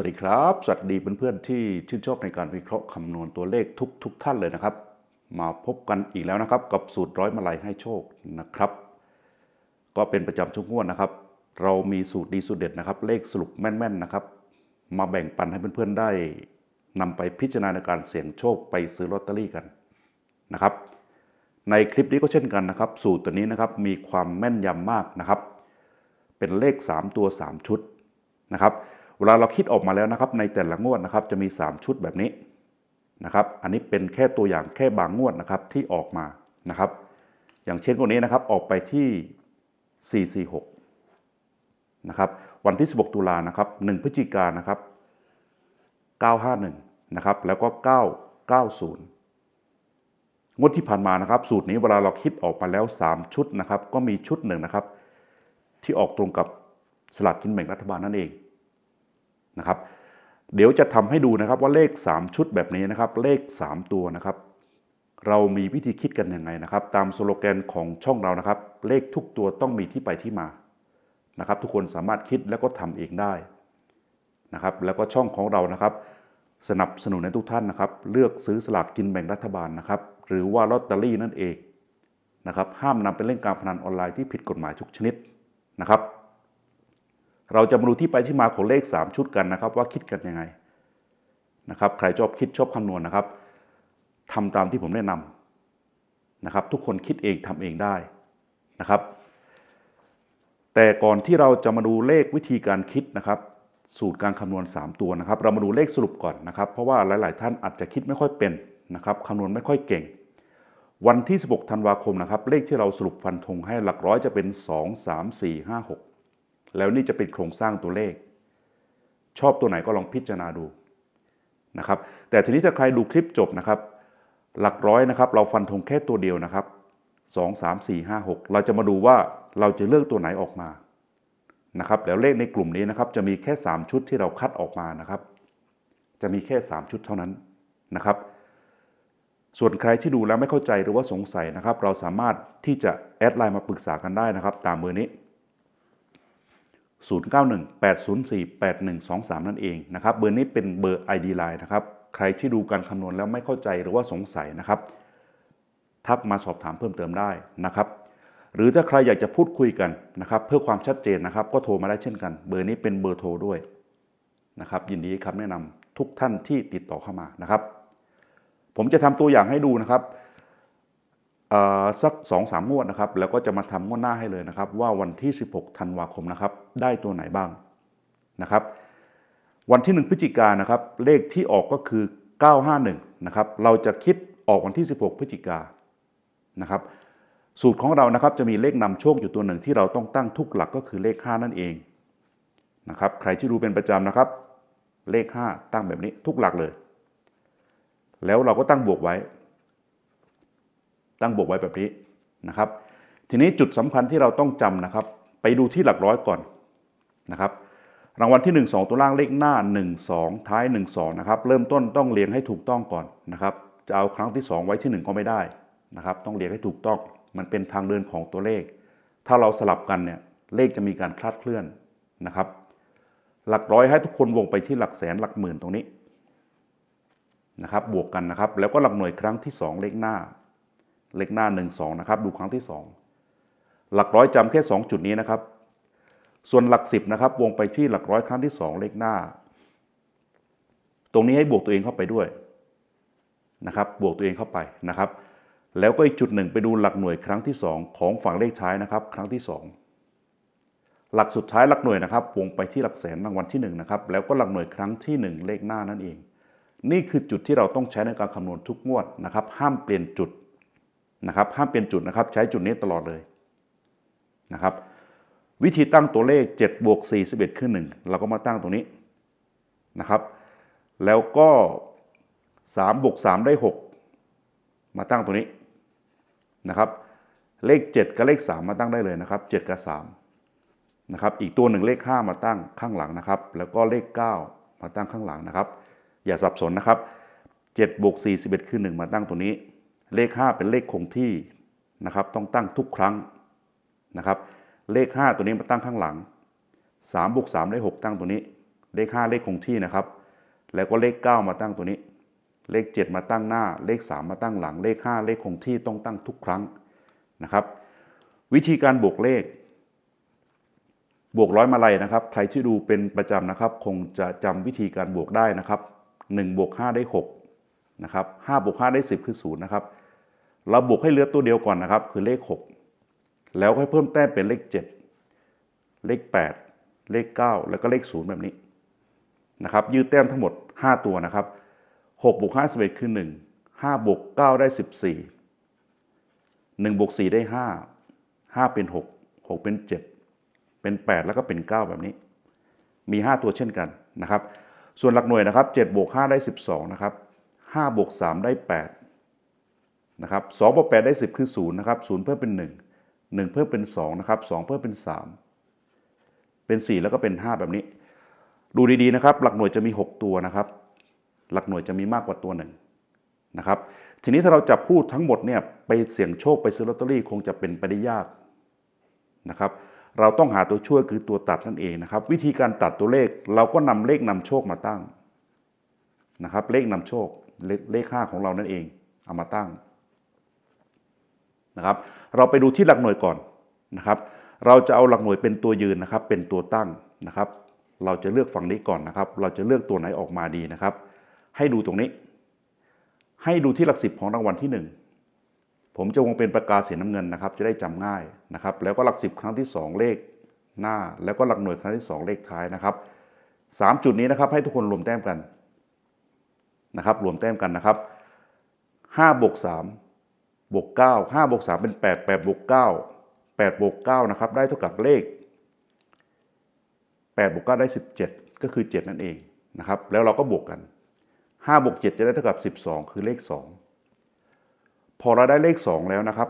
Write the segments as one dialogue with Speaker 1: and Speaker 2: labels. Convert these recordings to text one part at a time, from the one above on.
Speaker 1: วัสดีครับ สวัสดีเพื่อนๆที่ชื่นชอบในการวิเคราะห์คำนวณตัวเลขทุกทุกท่านเลยนะครับ มาพบกันอีกแล้วนะครับ กับสูตรร้อยมาลัยให้โชคนะครับ ก็เป็นประจำทุกงวดนะครับ เรามีสูตรดีสูตรเด็ดนะครับ เลขสรุปแม่นๆนะครับ มาแบ่งปันให้เพื่อนๆได้นำไปพิจารณาในการเสี่ยงโชคไปซื้อลอตเตอรี่กันนะครับ ในคลิปนี้ก็เช่นกันนะครับ สูตรตัวนี้นะครับมีความแม่นยำมากนะครับ เป็นเลข 3 ตัว 3 ชุดนะครับ เวลาเราคิดออกมาแล้วนะครับ ในแต่ละงวดนะครับ จะมี 3 ชุดแบบนี้นะครับ อันนี้เป็นแค่ตัวอย่างแค่บางงวดนะครับที่ออกมานะครับ อย่างเช่นวดนี้นะครับออกไปที่ 446นะครับ วันที่ 16 ตุลานะครับ1พฤศจิกายนนะครับ 951นะครับ แล้วก็ 990งวดที่ผ่านมานะครับ สูตรนี้เวลาเราคิดออกมาแล้ว 3 ชุดนะครับ ก็มีชุดหนึ่งนะครับ ที่ออกตรงกับสลากกินแบ่งรัฐบาลนั่นเอง นะครับ เดี๋ยวจะทำให้ดูนะครับว่าเลข 3 ชุดแบบนี้นะครับ เลข 3 ตัวนะครับ เรามีวิธีคิดกันยังไงนะครับ ตามสโลแกนของช่องเรานะครับ เลขทุกตัวต้องมีที่ไปที่มานะครับ ทุกคนสามารถคิดแล้วก็ทำเองได้นะครับ แล้วก็ช่องของเรานะครับ สนับสนุนให้ทุกท่านนะครับ เลือกซื้อสลากกินแบ่งรัฐบาลนะครับ หรือว่าลอตเตอรี่นั่นเองนะครับ ห้ามนำไปเล่นการพนันออนไลน์ที่ผิดกฎหมายทุกชนิดนะครับ เราจะมาดูที่ไปที่มาของเลข 3 ชุดกันนะครับ ว่าคิดกันยังไงนะครับ ใครชอบคิดชอบคำนวณนะครับทำตามที่ผมแนะนำนะครับ ทุกคนคิดเองทำเองได้นะครับ แต่ก่อนที่เราจะมาดูเลขวิธีการคิดนะครับ สูตรการคำนวณ 3 ตัวนะครับ เรามาดูเลขสรุปก่อนนะครับ เพราะว่าหลาย ๆ ท่านอาจจะคิดไม่ค่อยเป็นนะครับคำนวณไม่ค่อยเก่ง วันที่ 16 ธันวาคมนะครับ เลขที่เราสรุปฟันธงให้หลักร้อยจะเป็น 2 3 4 5 6 แล้วนี่จะเป็นโครงสร้างตัวเลข ชอบตัวไหนก็ลองพิจารณาดูนะครับ แต่ทีนี้ถ้าใครดูคลิปจบนะครับ หลักร้อยนะครับ เราฟันธงแค่ตัวเดียวนะครับ2 3 4 5 6เราจะมาดูว่าเราจะเลือกตัวไหนออกมานะครับแล้วเลขในกลุ่มนี้นะครับจะมีแค่ 3 ชุดที่เราคัดออกมานะครับ จะมีแค่ 3 ชุดเท่านั้นนะครับ ส่วนใครที่ดูแล้วไม่เข้าใจหรือว่าสงสัยนะครับ เราสามารถที่จะแอดไลน์มาปรึกษากันได้นะครับ ตามเบอร์นี้ 0918048123 นั่นเองนะครับเบอร์นี้เป็นเบอร์ ID Line นะครับใครที่ดูการคำนวณแล้วไม่เข้าใจหรือว่าสงสัยนะครับทักมาสอบถามเพิ่มเติมได้นะครับ หรือถ้าใครอยากจะพูดคุยกันนะครับ เพื่อความชัดเจนนะครับ ก็โทรมาได้เช่นกัน เบอร์นี้เป็นเบอร์โทรด้วยนะครับ ยินดีครับแนะนำทุกท่านที่ติดต่อเข้ามานะครับ ผมจะทำตัวอย่างให้ดูนะครับ สักสองสามงวดนะครับ แล้วก็จะมาทำงวดหน้าให้เลยนะครับ ว่าวันที่ 16ธันวาคมนะครับ ได้ตัวไหนบ้างนะครับ วันที่ 1พฤศจิกายนะครับ เลขที่ออกก็คือ 951นะครับ เราจะคิดออกวันที่ 16พฤศจิกายนะครับ สูตรของเรานะครับจะมีเลขนำโชคอยู่ตัวหนึ่งที่เราต้องตั้งทุกหลักก็คือเลข 5 นั่นเองนะครับ ใครที่ดูเป็นประจำนะครับ เลข 5 ตั้งแบบนี้ทุกหลักเลย แล้วเราก็ตั้งบวกไว้ ตั้งบวกไว้แบบนี้นะครับ ทีนี้จุดสำคัญที่เราต้องจำนะครับ ไปดูที่หลักร้อยก่อนนะครับ รางวัลที่ 1 2 ตัวล่างเลขหน้า 1 2 ท้าย 1 2 นะครับ เริ่มต้นต้องเรียงให้ถูกต้องก่อนนะครับ จะเอาครั้งที่ 2 ไว้ที่ 1 ก็ไม่ได้นะครับ ต้องเรียงให้ถูกต้อง มันเป็นทางเดินของตัวเลข ถ้าเราสลับกันเนี่ยเลขจะมีการคลาดเคลื่อนนะครับ หลักร้อยให้ทุกคนวงไปที่หลักแสนหลักหมื่นตรงนี้นะครับ บวกกันนะครับ แล้วก็หลักหน่วยครั้งที่ 2 เลขหน้า เลขหน้า 1 2 นะครับ ดูครั้งที่ 2 หลักร้อยจำแค่ 2 จุดนี้นะครับ ส่วนหลัก 10 นะครับ วงไปที่หลักร้อยครั้งที่ 2 เลขหน้า ตรงนี้ให้บวกตัวเองเข้าไปด้วยนะครับ บวกตัวเองเข้าไปนะครับ แล้วก็อีกจุดหนึ่งไปดูหลักหน่วยครั้งที่ 2 ของฝั่งเลขท้ายนะครับ ครั้งที่ 2 หลักสุดท้ายหลักหน่วยนะครับ วงไปที่หลักแสนรางวัลที่1นะครับ แล้วก็หลักหน่วยครั้งที่ 1 เลขหน้านั่นเองนี่คือจุดที่เราต้องใช้ในการคำนวณทุกงวดนะครับ ห้ามเปลี่ยนจุด นะครับห้ามเปลี่ยนจุดนะครับ ใช้จุดนี้ตลอดเลยนะครับ วิธีตั้งตัวเลข7บวก4 11คือ1เราก็มาตั้งตรงนี้นะครับ แล้วก็3บวก3ได้ 6 มาตั้งตรงนี้นะครับ เลข 7 กับเลข 3 มาตั้งได้เลยนะครับ 7 กับ3นะครับ อีกตัวหนึ่งเลข 5 มาตั้งข้างหลังนะครับ แล้วก็เลข 9 มาตั้งข้างหลังนะครับ อย่าสับสนนะครับ7บวก4 11คือ1มาตั้งตัวนี้ เลข 5 เป็นเลขคงที่นะครับ ต้องตั้งทุกครั้งนะครับ เลข 5 ตัวนี้มาตั้งข้างหลัง3บวก3ได้6ตั้งตัวนี้ เลขห้าเลขคงที่นะครับ แล้วก็เลขเก้ามาตั้งตัวนี้ เลขเจ็ดมาตั้งหน้า เลขสามมาตั้งหลัง เลขห้าเลขคงที่ต้องตั้งทุกครั้งนะครับ วิธีการบวกเลข บวกร้อยมาลัยนะครับ ใครที่ดูเป็นประจำนะครับ คงจะจำวิธีการบวกได้นะครับหนึ่งบวกห้าได้หก นะครับห้าบวกห้าได้สิบคือศูนย์นะครับ เราบวกให้เหลือตัวเดียวก่อนนะครับ คือเลขหกแล้วค่อยเพิ่มแต้มเป็นเลขเจ็ดเลขแปดเลขเก้าแล้วก็เลขศูนย์แบบนี้นะครับ ยืดแต้มทั้งหมดห้าตัวนะครับหกบวกห้าสิบเอ็ดคือหนึ่งห้าบวกเก้าได้สิบสี่หนึ่งบวกสี่ได้ห้าห้าเป็นหกหกเป็นเจ็ดเป็นแปดแล้วก็เป็นเก้าแบบนี้ มีห้าตัวเช่นกันนะครับ ส่วนหลักหน่วยนะครับเจ็ดบวกห้าได้สิบสองนะครับ ห้าบวกสามได้แปดนะครับสองบวกแปดได้สิบคือศูนย์นะครับศูนย์เพิ่มเป็นหนึ่งหนึ่งเพิ่มเป็นสองนะครับสองเพิ่มเป็นสามเป็นสี่แล้วก็เป็นห้าแบบนี้ ดูดีๆนะครับ หลักหน่วยจะมีหกตัวนะครับ หลักหน่วยจะมีมากกว่าตัวหนึ่งนะครับทีนี้ถ้าเราจับคู่ทั้งหมดเนี่ยไปเสี่ยงโชคไปซื้อลอตเตอรี่คงจะเป็นไปได้ยากนะครับ เราต้องหาตัวช่วยคือตัวตัดนั่นเองนะครับ วิธีการตัดตัวเลขเราก็นำเลขนำโชคมาตั้งนะครับ เลขนำโชค เลขเลขห้าของเรานั่นเองเอามาตั้งนะครับ เราไปดูที่หลักหน่วยก่อนนะครับ เราจะเอาหลักหน่วยเป็นตัวยืนนะครับ เป็นตัวตั้งนะครับ เราจะเลือกฝั่งนี้ก่อนนะครับ เราจะเลือกตัวไหนออกมาดีนะครับ ให้ดูตรงนี้ ให้ดูที่หลักสิบของรางวัลที่หนึ่งผมจะวงเป็นประกาศสีน้ำเงินนะครับ จะได้จำง่ายนะครับ แล้วก็หลักสิบครั้งที่สองเลขหน้า แล้วก็หลักหน่วยครั้งที่สองเลขท้ายนะครับสามจุดนี้นะครับ ให้ทุกคนรวมแต้มกัน นะครับ รวมแต้มกันนะครับห้าบวกสามบวกเก้าห้าบวกสามเป็นแปดแปดบวกเก้าแปดบวกเก้านะครับ ได้เท่ากับเลขแปดบวกเก้าได้สิบเจ็ดก็คือเจ็ดนั่นเองนะครับ แล้วเราก็บวกกันห้าบวกเจ็ดจะได้เท่ากับสิบสองคือเลขสองพอเราได้เลขสองแล้วนะครับ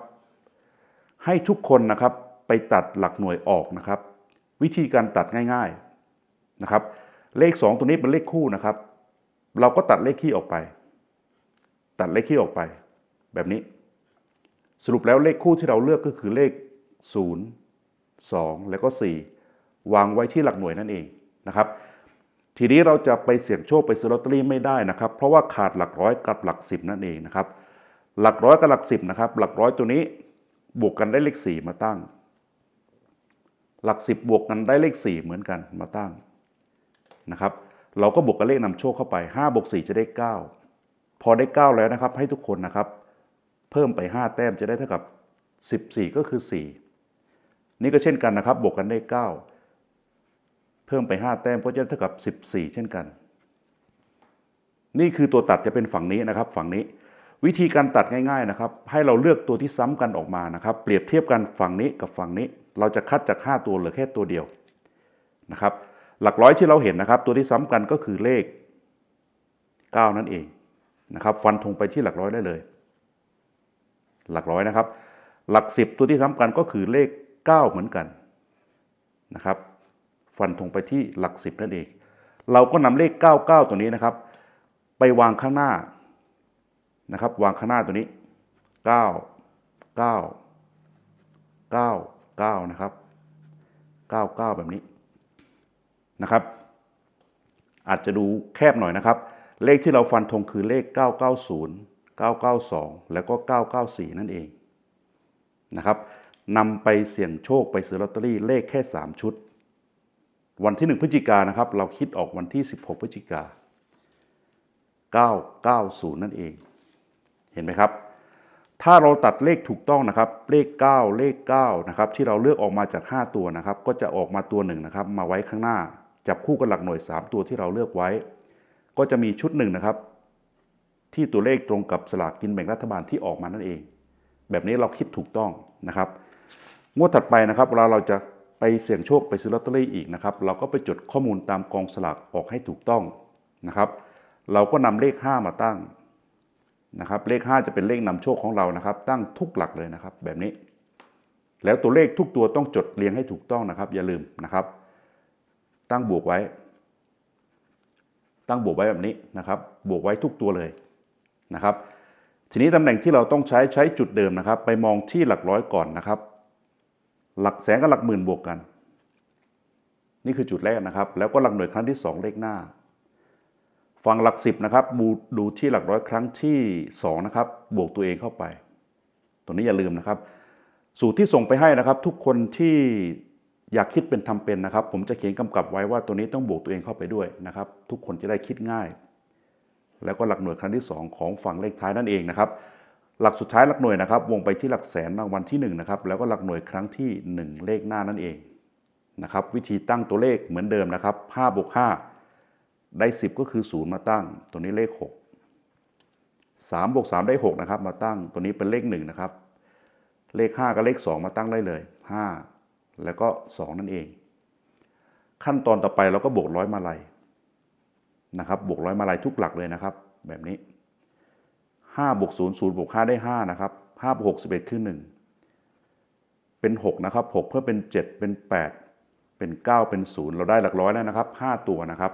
Speaker 1: ให้ทุกคนนะครับไปตัดหลักหน่วยออกนะครับ วิธีการตัดง่าย ๆนะครับ เลขสองตัวนี้เป็นเลขคู่นะครับ เราก็ตัดเลขคี่ออกไป ตัดเลขคี่ออกไป แบบนี้ สรุปแล้วเลขคู่ที่เราเลือกก็คือเลขศูนย์สองแล้วก็สี่วางไว้ที่หลักหน่วยนั่นเองนะครับ ทีนี้เราจะไปเสี่ยงโชคไปซื้อลอตเตอรี่ไม่ได้นะครับ เพราะว่าขาดหลักร้อยกับหลักสิบนั่นเองนะครับ หลักร้อยกับหลักสิบนะครับ หลักร้อยตัวนี้บวกกันได้เลขสี่มาตั้ง หลักสิบบวกกันได้เลขสี่เหมือนกันมาตั้งนะครับ เราก็บวกกับเลขนำโชคเข้าไปห้าบวกสี่จะได้เก้าพอได้เก้าแล้วนะครับ ให้ทุกคนนะครับ เพิ่มไปห้าแต้มจะได้เท่ากับสิบสี่ก็คือสี่นี่ก็เช่นกันนะครับ บวกกันได้เก้าเพิ่มไปห้าแต้มก็จะเท่ากับสิบสี่เช่นกัน นี่คือตัวตัดจะเป็นฝั่งนี้นะครับ ฝั่งนี้ วิธีการตัดง่าย ๆนะครับ ให้เราเลือกตัวที่ซ้ำกันออกมานะครับ เปรียบเทียบกันฝั่งนี้กับฝั่งนี้ เราจะคัดจาก 5 ตัวเหลือแค่ตัวเดียวนะครับ หลักร้อยที่เราเห็นนะครับ ตัวที่ซ้ำกันก็คือเลข 9 นั่นเองนะครับ ฟันธงไปที่หลักร้อยได้เลย หลักร้อยนะครับ หลักสิบตัวที่ซ้ำกันก็คือเลข 9 เหมือนกันนะครับ ฟันธงไปที่หลักสิบนั่นเอง เราก็นำเลข 99 ตัวนี้นะครับ ไปวางข้างหน้านะครับ วางข้างหน้าตัวนี้เก้าเก้าเก้าเก้านะครับเก้าเก้าแบบนี้ นะครับ อาจจะดูแคบหน่อยนะครับ เลขที่เราฟันธงคือเลข 990 992 แล้วก็ 994 นั่นเองนะครับนำไปเสี่ยงโชคไปซื้อลอตเตอรี่เลขแค่ 3 ชุด วันที่ 1 พฤศจิกานนะครับ เราคิดออกวันที่ 16 พฤศจิกา 990 นั่นเอง เห็นไหมครับ ถ้าเราตัดเลขถูกต้องนะครับ เลข 9 เลข 9 นะครับ ที่เราเลือกออกมาจาก 5 ตัวนะครับ ก็จะออกมาตัวหนึ่งนะครับ มาไว้ข้างหน้า จับคู่กับหลักหน่วย 3 ตัวที่เราเลือกไว้ ก็จะมีชุดหนึ่งนะครับ ที่ตัวเลขตรงกับสลากกินแบ่งรัฐบาลที่ออกมานั่นเอง แบบนี้เราคิดถูกต้องนะครับงวดถัดไปนะครับเวลาเราจะไปเสี่ยงโชคไปซื้อลอตเตอรี่อีกนะครับ เราก็ไปจดข้อมูลตามกองสลากออกให้ถูกต้องนะครับ เราก็นำเลข 5 มาตั้งนะครับ เลข 5 จะเป็นเลขนำโชคของเรานะครับ ตั้งทุกหลักเลยนะครับ แบบนี้ แล้วตัวเลขทุกตัวต้องจดเรียงให้ถูกต้องนะครับ อย่าลืมนะครับ ตั้งบวกไว้ ตั้งบวกไว้แบบนี้นะครับ บวกไว้ทุกตัวเลยนะครับ ทีนี้ตำแหน่งที่เราต้องใช้ใช้จุดเดิมนะครับ ไปมองที่หลักร้อยก่อนนะครับ หลักแสนกับหลักหมื่นบวกกัน นี่คือจุดแรกนะครับ แล้วก็หลักหน่วยครั้งที่สองเลขหน้า ฝั่งหลักสิบนะครับดูดูที่หลักร้อยครั้งที่สองนะครับ บวกตัวเองเข้าไปตัวนี้อย่าลืมนะครับ สูตรที่ส่งไปให้นะครับ ทุกคนที่ อยากคิดเป็นทำเป็นนะครับ ผมจะเขียนกำกับไว้ว่าตัวนี้ต้องบวกตัวเองเข้าไปด้วยนะครับ ทุกคนจะได้คิดง่าย แล้วก็หลักหน่วยครั้งที่สองของฝั่งเลขท้ายนั่นเองนะครับ หลักสุดท้ายหลักหน่วยนะครับ วงไปที่หลักแสนรางวัลที่หนึ่งนะครับแล้วก็หลักหน่วยครั้งที่หนึ่งเลขหน้านั่นเองนะครับ วิธีตั้งตัวเลขเหมือนเดิมนะครับ5บวก5ได้ 10 ก็คือ 0 มาตั้ง ตัวนี้เลข 6 3บวก3ได้ 6 นะครับ มาตั้ง ตัวนี้เป็นเลข1นะครับ เลข 5 กับเลข 2 มาตั้งได้เลย 5 แล้วก็ 2 นั่นเอง ขั้นตอนต่อไปเราก็บวกร้อยมาลัยนะครับบวกร้อยมาลัยทุกหลักเลยนะครับ แบบนี้5บวก0 0บวก5ได้ 5 นะครับ5บวก6 11 คือ 1 เป็น 6 นะครับ 6 เพิ่มเป็น 7 เป็น 8 เป็น 9 เป็น 0 เราได้หลักร้อยแล้วนะครับ 5 ตัวนะครับ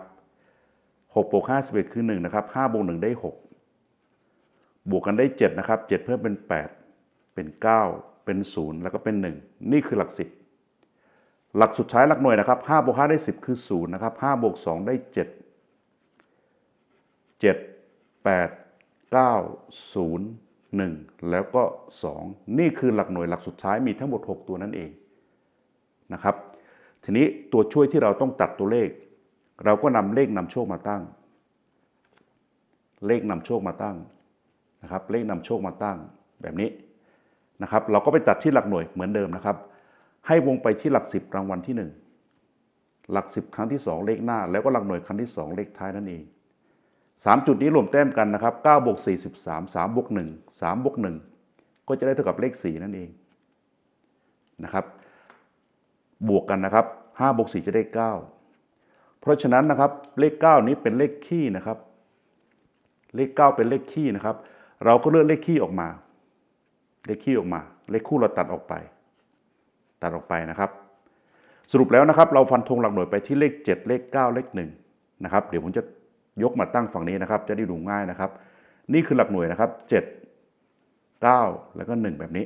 Speaker 1: 6บวก5 11 คือ 1 นะครับ5บวก1ได้ 6 บวกกันได้ 7 นะครับ 7 เพิ่มเป็น 8 เป็น 9 เป็น 0 แล้วก็เป็น 1 นี่คือหลัก10 หลักสุดท้ายหลักหน่วยนะครับ5บวก5ได้ 10 คือ 0 นะครับ5บวก2ได้ 7 7 8 9 0 1 แล้วก็ 2 นี่คือหลักหน่วยหลักสุดท้ายมีทั้งหมด 6 ตัวนั่นเองนะครับ ทีนี้ตัวช่วยที่เราต้องตัดตัวเลข เราก็นำเลขนำโชคมาตั้ง เลขนำโชคมาตั้งนะครับ เลขนำโชคมาตั้งแบบนี้นะครับ เราก็ไปตัดที่หลักหน่วยเหมือนเดิมนะครับ ให้วงไปที่หลักสิบรางวัลที่หนึ่งหลักสิบครั้งที่สองเลขหน้า แล้วก็หลักหน่วยครั้งที่สองเลขท้ายนั่นเองสามจุดนี้รวมแต้มกันนะครับเก้าบวกสี่สิบสามสามบวกหนึ่งสามบวกหนึ่งก็จะได้เท่ากับเลขสี่นั่นเองนะครับ บวกกันนะครับห้าบวกสี่จะได้เก้าเพราะฉะนั้นนะครับเลขเก้านี้เป็นเลขคี่นะครับ เลขเก้าเป็นเลขคี่นะครับ เราก็เลือกเลขคี่ออกมา เลขคี่ออกมา เลขคู่เราตัดออกไป ตัดออกไปนะครับ สรุปแล้วนะครับ เราฟันธงหลักหน่วยไปที่เลขเจ็ดเลขเก้าเลขหนึ่งนะครับเดี๋ยวผมจะยกมาตั้งฝั่งนี้นะครับ จะได้ดูง่ายนะครับ นี่คือหลักหน่วยนะครับเจ็ดเก้าแล้วก็หนึ่งแบบนี้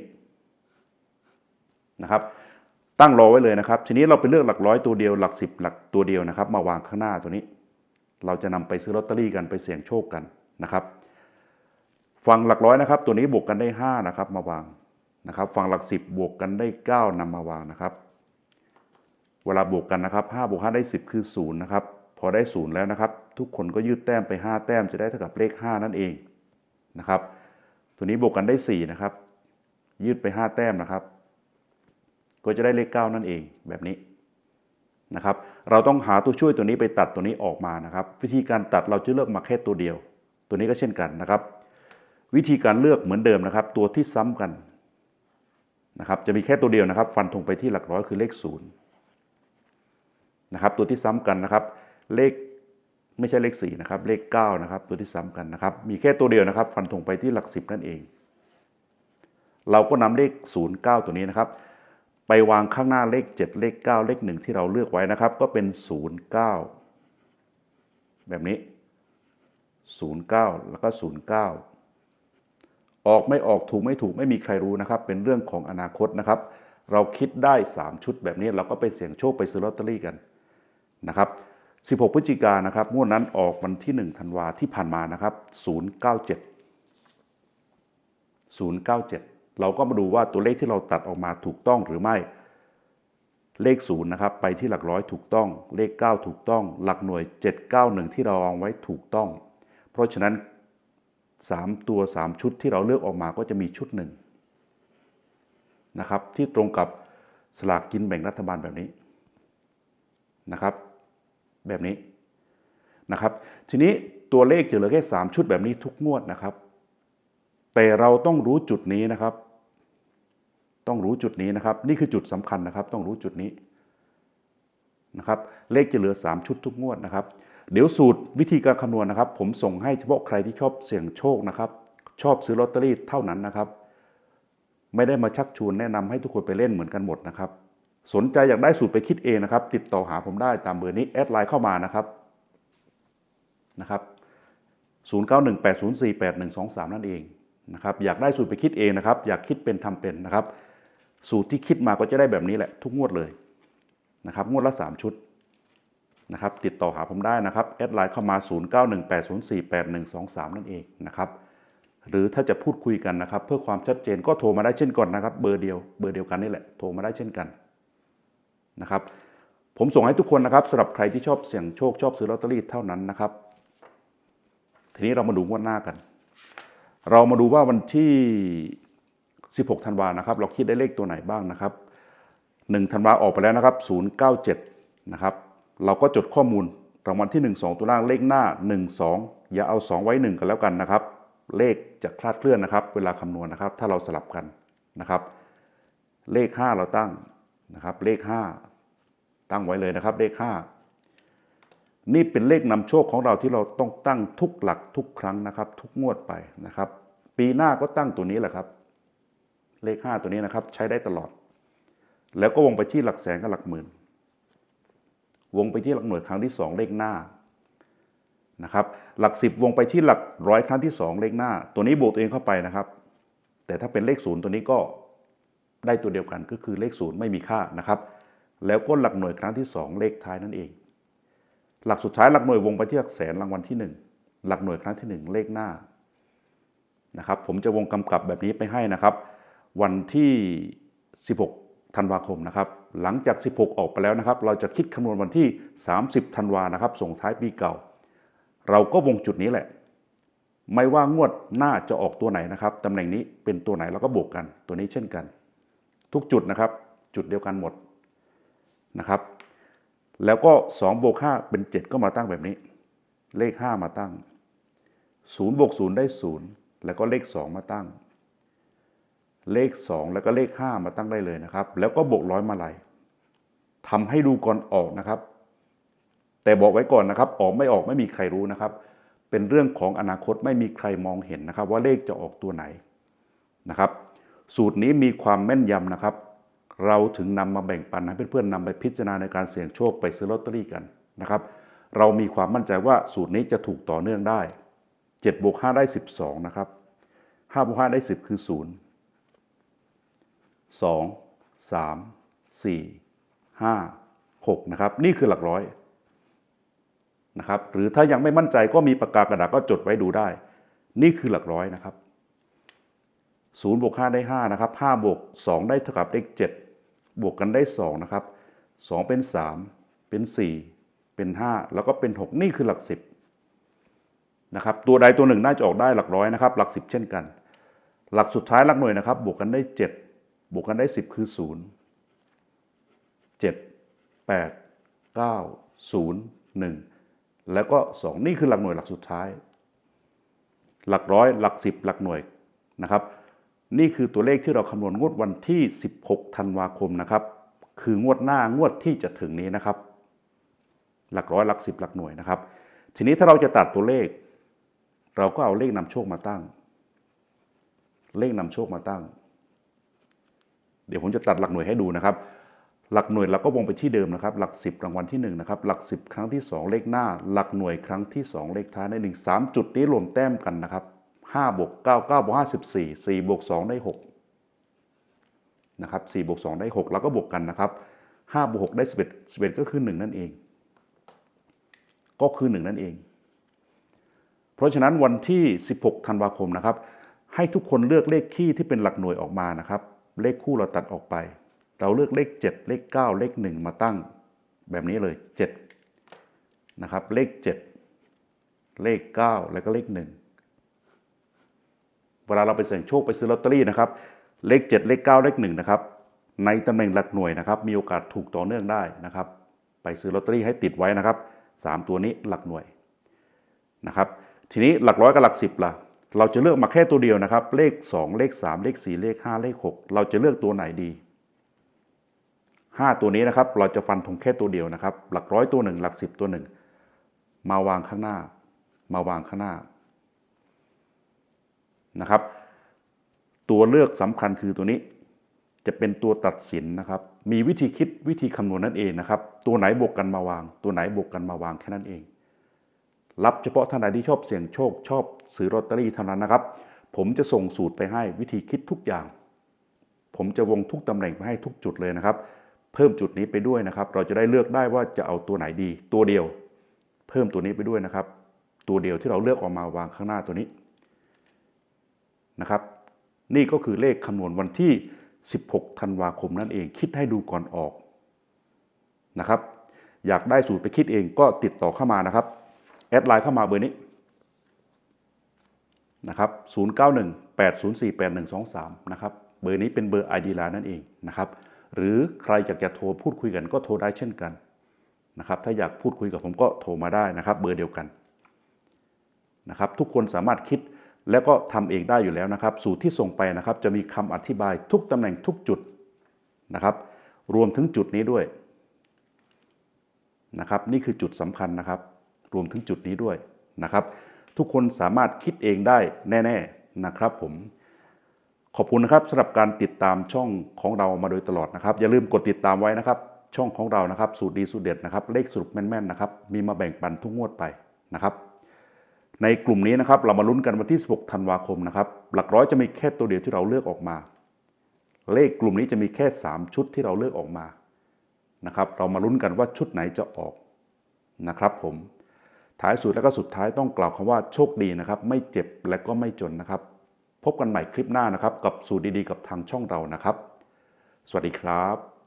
Speaker 1: นะครับตั้งรอไว้เลยนะครับ ทีนี้เราไปเลือกหลักร้อยตัวเดียวหลักสิบหลักตัวเดียวนะครับ มาวางข้างหน้าตัวนี้ เราจะนำไปซื้อลอตเตอรี่กันไปเสี่ยงโชคกันนะครับ ฝั่งหลักร้อยนะครับ ตัวนี้บวกกันได้ห้านะครับ มาวาง นะครับฝั่งหลักสิบบวกกันได้เก้านำมาวางนะครับ เวลาบวกกันนะครับห้าบวกห้าได้สิบคือศูนย์นะครับพอได้ศูนย์แล้วนะครับ ทุกคนก็ยืดแต้มไปห้าแต้มจะได้เท่ากับเลขห้านั่นเองนะครับ ตัวนี้บวกกันได้สี่นะครับ ยืดไปห้าแต้มนะครับ ก็จะได้เลขเก้านั่นเองแบบนี้นะครับ เราต้องหาตัวช่วยตัวนี้ไปตัดตัวนี้ออกมานะครับ วิธีการตัดเราจะเลือกมาแค่ตัวเดียว ตัวนี้ก็เช่นกันนะครับ วิธีการเลือกเหมือนเดิมนะครับ ตัวที่ซ้ำกัน นะครับจะมีแค่ตัวเดียวนะครับ ฟันธงไปที่หลักร้อยคือเลขศูนย์นะครับตัวที่ซ้ำกันนะครับ เลขไม่ใช่เลขสี่นะครับเลขเก้านะครับตัวที่ซ้ำกันนะครับ มีแค่ตัวเดียวนะครับ ฟันธงไปที่หลักสิบนั่นเอง เราก็นำเลขศูนย์เก้าตัวนี้นะครับ ไปวางข้างหน้าเลข 7 เลข 9 เลข 1 ที่เราเลือกไว้นะครับ ก็เป็น 09 แบบนี้ 09 แล้วก็ 09 ออกไม่ออกถูกไม่ถูกไม่มีใครรู้นะครับ เป็นเรื่องของอนาคตนะครับ เราคิดได้ 3 ชุดแบบนี้ เราก็ไปเสี่ยงโชคไปซื้อลอตเตอรี่กันนะครับ 16 พฤศจิกายนนะครับงวดนั้นออกวันที่ 1 ธันวาที่ผ่านมานะครับ 097 097 เราก็มาดูว่าตัวเลขที่เราตัดออกมาถูกต้องหรือไม่ เลขศูนย์นะครับ ไปที่หลักร้อยถูกต้อง เลข 9 ถูกต้อง หลักหน่วย 791 ที่เราวางไว้ถูกต้อง เพราะฉะนั้น 3 ตัว 3 ชุดที่เราเลือกออกมาก็จะมีชุดหนึ่งนะครับที่ตรงกับสลากกินแบ่งรัฐบาลแบบนี้นะครับ แบบนี้นะครับ ทีนี้ตัวเลขจะเหลือแค่ 3 ชุดแบบนี้ทุกงวดนะครับ แต่เราต้องรู้จุดนี้นะครับ ต้องรู้จุดนี้นะครับ นี่คือจุดสำคัญนะครับ ต้องรู้จุดนี้นะครับ เลขจะเหลือ 3 ชุดทุกงวดนะครับ เดี๋ยวสูตรวิธีการคำนวณนะครับ ผมส่งให้เฉพาะใครที่ชอบเสี่ยงโชคนะครับ ชอบซื้อลอตเตอรี่เท่านั้นนะครับ ไม่ได้มาชักชวนแนะนำให้ทุกคนไปเล่นเหมือนกันหมดนะครับ สนใจอยากได้สูตรไปคิดเองนะครับ ติดต่อหาผมได้ตามเบอร์นี้แอดไลน์เข้ามานะครับนะครับ0918048123 นั่นเองนะครับ อยากได้สูตรไปคิดเองนะครับ อยากคิดเป็นทำเป็นนะครับ สูตรที่คิดมาก็จะได้แบบนี้แหละ ทุกงวดเลยนะครับ งวดละ 3 ชุด นะครับติดต่อหาผมได้นะครับแอดไลน์เข้ามา 0918048123 นั่นเองนะครับหรือถ้าจะพูดคุยกันนะครับ เพื่อความชัดเจนก็โทรมาได้เช่นก่อนนะครับ เบอร์เดียวเบอร์เดียวกันนี่แหละโทรมาได้เช่นกันนะครับผมส่งให้ทุกคนนะครับสำหรับใครที่ชอบเสี่ยงโชคชอบซื้อลอตเตอรี่เท่านั้นนะครับ ทีนี้เรามาดูงวดหน้ากัน เรามาดูว่าวันที่ 16 ธันวานะครับ เราคิดได้เลขตัวไหนบ้างนะครับ 1 ธันวาออกไปแล้วนะครับ 097 นะครับ เราก็จดข้อมูลรางวัลที่ 1 2 ตัวล่างเลขหน้า 1 2 อย่าเอา 2 ไว้ 1 กันแล้วกันนะครับ เลขจะคลาดเคลื่อนนะครับ เวลาคำนวณนะครับ ถ้าเราสลับกันนะครับ เลข 5 เราตั้งนะครับ เลข 5 ตั้งไว้เลยนะครับ เลข 5 นี่เป็นเลขนำโชคของเราที่เราต้องตั้งทุกหลักทุกครั้งนะครับ ทุกงวดไปนะครับ ปีหน้าก็ตั้งตัวนี้แหละครับ เลข 5 ตัวนี้นะครับ ใช้ได้ตลอด แล้วก็วงไปที่หลักแสนกับหลักหมื่น วงไปที่หลักหน่วยครั้งที่สองเลขหน้านะครับ หลักสิบวงไปที่หลักร้อยครั้งที่สองเลขหน้า ตัวนี้บวกตัวเองเข้าไปนะครับ แต่ถ้าเป็นเลขศูนย์ตัวนี้ก็ได้ตัวเดียวกันก็คือเลขศูนย์ไม่มีค่านะครับ แล้วก็หลักหน่วยครั้งที่สองเลขท้ายนั่นเอง หลักสุดท้ายหลักหน่วยวงไปที่หลักแสนรางวัลที่หนึ่งหลักหน่วยครั้งที่หนึ่งเลขหน้านะครับ ผมจะวงกำกับแบบนี้ไปให้นะครับ วันที่ 16 ธันวาคมนะครับ หลังจาก 16 ออกไปแล้วนะครับ เราจะคิดคำนวณวันที่ 30 ธันวานะครับ ส่งท้ายปีเก่า เราก็วงจุดนี้แหละ ไม่ว่างวดหน้าจะออกตัวไหนนะครับตำแหน่งนี้เป็นตัวไหนเราก็บวกกัน ตัวนี้เช่นกัน ทุกจุดนะครับ จุดเดียวกันหมดนะครับ แล้วก็2บวก5เป็น 7 ก็มาตั้งแบบนี้ เลข 5 มาตั้ง0บวก0ได้ 0 แล้วก็เลข 2 มาตั้ง เลข 2 แล้วก็เลข 5 มาตั้งได้เลยนะครับ แล้วก็บวกร้อยมาลัยทำให้ดูก่อนออกนะครับ แต่บอกไว้ก่อนนะครับ ออกไม่ออกไม่มีใครรู้นะครับ เป็นเรื่องของอนาคตไม่มีใครมองเห็นนะครับ ว่าเลขจะออกตัวไหนนะครับ สูตรนี้มีความแม่นยำนะครับ เราถึงนำมาแบ่งปันให้เพื่อนๆนำไปพิจารณาในการเสี่ยงโชคไปซื้อลอตเตอรี่กันนะครับ เรามีความมั่นใจว่าสูตรนี้จะถูกต่อเนื่องได้7บวก5ได้ 12 นะครับ5บวก5ได้ 10 คือ 0 2 3 4 5 6นะครับ นี่คือหลักร้อยนะครับ หรือถ้ายังไม่มั่นใจก็มีปากกากระดาษก็จดไว้ดูได้ นี่คือหลักร้อยนะครับ0บวก5ได้5นะครับ5บวก2ได้เท่ากับเลข7บวกกันได้2นะครับ2เป็น 3 เป็น 4 เป็น 5 แล้วก็เป็น 6 นี่คือหลัก 10นะครับตัวใดตัวหนึ่งน่าจะออกได้หลักร้อยนะครับ หลัก 10 เช่นกัน หลักสุดท้ายหลักหน่วยนะครับ บวกกันได้ 7 บวกกันได้ 10 คือ 0 7 8 9 0 1 แล้วก็ 2 นี่คือหลักหน่วยหลักสุดท้าย หลักร้อยหลัก 10 หลักหน่วยนะครับ นี่คือตัวเลขที่เราคำนวณงวดวันที่ 16 ธันวาคมนะครับ คืองวดหน้างวดที่จะถึงนี้นะครับ หลักร้อยหลัก 10 หลักหน่วยนะครับ ทีนี้ถ้าเราจะตัดตัวเลข เราก็เอาเลขนำโชคมาตั้ง เลขนำโชคมาตั้ง เดี๋ยวผมจะตัดหลักหน่วยให้ดูนะครับ หลักหน่วยเราก็วงไปที่เดิมนะครับ หลักสิบรางวัลที่หนึ่งนะครับ หลักสิบครั้งที่สองเลขหน้า หลักหน่วยครั้งที่สองเลขท้ายในหนึ่งสามจุดนี้รวมแต้มกันนะครับห้าบวกเก้าเก้าบวกห้าสิบสี่สี่บวกสองได้หกนะครับสี่บวกสองได้หกแล้วก็บวกกันนะครับห้าบวกหกได้สิบเอ็ดสิบเอ็ดก็คือหนึ่งนั่นเอง ก็คือหนึ่งนั่นเอง เพราะฉะนั้นวันที่ 16 ธันวาคมนะครับ ให้ทุกคนเลือกเลขคี่ที่เป็นหลักหน่วยออกมานะครับ เลขคู่เราตัดออกไป เราเลือกเลข 7 เลข 9 เลข 1 มาตั้ง แบบนี้เลย7นะครับ เลข 7 เลข 9 แล้วก็เลข 1 เวลาเราไปเสี่ยงโชคไปซื้อลอตเตอรี่นะครับ เลข 7 เลข 9 เลข 1 นะครับ ในตำแหน่งหลักหน่วยนะครับ มีโอกาสถูกต่อเนื่องได้นะครับ ไปซื้อลอตเตอรี่ให้ติดไว้นะครับสามตัวนี้หลักหน่วยนะครับ ทีนี้หลักร้อยกับหลักสิบล่ะ เราจะเลือกมาแค่ตัวเดียวนะครับ เลข 2 เลข 3 เลข 4 เลข 5 เลข 6 เราจะเลือกตัวไหนดี 5 ตัวนี้นะครับ เราจะฟันธงแค่ตัวเดียวนะครับ หลักร้อยตัวหนึ่งหลักสิบตัวหนึ่งมาวางข้างหน้า มาวางข้างหน้านะครับ ตัวเลือกสำคัญคือตัวนี้ จะเป็นตัวตัดสินนะครับ มีวิธีคิดวิธีคำนวณนั่นเองนะครับ ตัวไหนบวกกันมาวาง ตัวไหนบวกกันมาวางแค่นั้นเอง รับเฉพาะท่านใดที่ชอบเสี่ยงโชคชอบซื้อลอตเตอรี่เท่านั้นนะครับ ผมจะส่งสูตรไปให้วิธีคิดทุกอย่าง ผมจะวงทุกตำแหน่งไปให้ทุกจุดเลยนะครับ เพิ่มจุดนี้ไปด้วยนะครับ เราจะได้เลือกได้ว่าจะเอาตัวไหนดี ตัวเดียว เพิ่มตัวนี้ไปด้วยนะครับ ตัวเดียวที่เราเลือกออกมาวางข้างหน้าตัวนี้นะครับ นี่ก็คือเลขคำนวณวันที่ 16 ธันวาคมนั่นเอง คิดให้ดูก่อนออกนะครับ อยากได้สูตรไปคิดเองก็ติดต่อเข้ามานะครับ แอดไลน์เข้ามาเบอร์นี้นะครับ0918048123 นะครับ เบอร์นี้เป็นเบอร์ ID ไลน์นั่นเองนะครับ หรือใครอยากจะโทรพูดคุยกันก็โทรได้เช่นกันนะครับ ถ้าอยากพูดคุยกับผมก็โทรมาได้นะครับ เบอร์เดียวกันนะครับ ทุกคนสามารถคิดแล้วก็ทำเองได้อยู่แล้วนะครับ สูตรที่ส่งไปนะครับ จะมีคำอธิบายทุกตำแหน่งทุกจุดนะครับ รวมถึงจุดนี้ด้วยนะครับ นี่คือจุดสำคัญนะครับ รวมถึงจุดนี้ด้วยนะครับ ทุกคนสามารถคิดเองได้แน่ ๆนะครับผม ขอบคุณนะครับสำหรับการติดตามช่องของเรามาโดยตลอดนะครับ อย่าลืมกดติดตามไว้นะครับ ช่องของเรานะครับสูตรดีสูตรเด็ดนะครับ เลขสรุปแม่นๆนะครับมีมาแบ่งปันทุกงวดไปนะครับในกลุ่มนี้นะครับเรามาลุ้นกันวันที่ 16 ธันวาคมนะครับ หลักร้อยจะมีแค่ตัวเดียวที่เราเลือกออกมา เลขกลุ่มนี้จะมีแค่ 3 ชุดที่เราเลือกออกมานะครับ เรามาลุ้นกันว่าชุดไหนจะออกนะครับผม ท้ายสุดและก็สุดท้ายต้องกล่าวคำว่าโชคดีนะครับ ไม่เจ็บและก็ไม่จนนะครับ พบกันใหม่คลิปหน้านะครับ กับสูตรดีๆ กับทางช่องเรานะครับ สวัสดีครับ